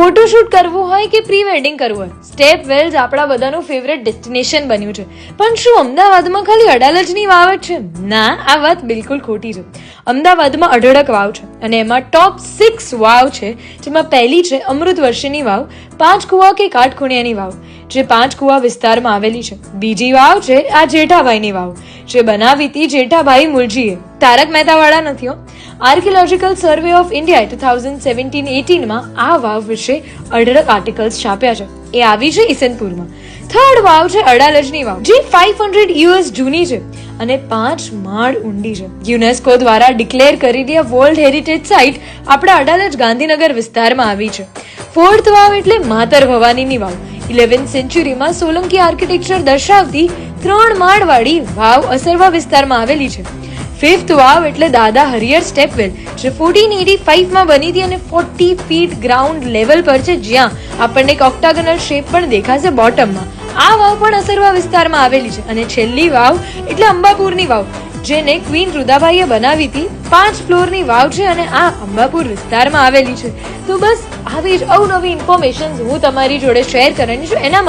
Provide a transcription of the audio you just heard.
Photoshoot કરવું હોય કે પ્રી વેડિંગ કરવું હોય? સ્ટેપ વેલ્સ આપણા બધાનું ફેવરેટ ડેસ્ટિનેશન બન્યું છે. પણ શું અમદાવાદમાં ખાલી અડાલજની વાવ છે? ના, આ વાત બિલકુલ ખોટી છે. અમદાવાદમાં અઢળક વાવ છે અને એમાં ટોપ સિક્સ વાવ છે, જેમાં પહેલી છે અમૃત વર્ષની વાવ, પાંચ કુવા કે કાટખૂણિયાની વાવ, જે પાંચ કુવા વિસ્તારમાં આવેલી છે. બીજી વાવ છે આ જેઠાભાઈની વાવ. જે બનાવી હતી જેઠાભાઈ મુલજીએ. તારક મહેતાવાળા નથી archaeological survey of India two thousand seventeen એટીનમાં આ વાવ વિશે અઢળક આર્ટિકલ્સ છાપ્યા છે. એ આવી છે ઈસનપુરમાં. થર્ડ વાવ છે અડાલજની વાવ, જે ફાઈવ હંડ્રેડ યુએસ જૂની છે અને પાંચ માળ ઊંડી છે. યુનેસ્કો દ્વારા ડિક્લેર કરેલી આ વર્લ્ડ હેરિટેજ સાઇટ આપણા અડાલજ ગાંધીનગર વિસ્તારમાં આવી છે. ફોર્થ વાવ એટલે માતર ભવાનીની વાવ. ઇલેવન્થ સેન્ચુરીમાં સોલંકી આર્કિટેક્ચર દર્શાવતી ત્રણ માળવાળી વાવ અસરવા વિસ્તારમાં આવેલી છે. ફિફ્થ વાવ એટલે દાદા હરિયર સ્ટેપવેલ, જે ફોર્ટીન એટી ફાઈવમાં બની હતી અને ફોર્ટી ફીટ ગ્રાઉન્ડ લેવલ પર છે, જ્યાં આપણને એક ઓક્ટાગનલ શેપ પણ દેખાશે બોટમમાં આ વાવ પણ અસરવા વિસ્તારમાં આવેલી છે અને છેલ્લી વાવ એટલે અંબાપુરની વાવ, જેને ક્વીન રુદાબાઈએ બનાવી હતી. પાંચ ફ્લોરની વાવ છે અને આ અંબાપુર વિસ્તારમાં આવેલી છે. તો બસ, આવી જ અવનવી ઇન્ફોર્મેશન હું તમારી જોડે શેર કરવાની છું. એના માટે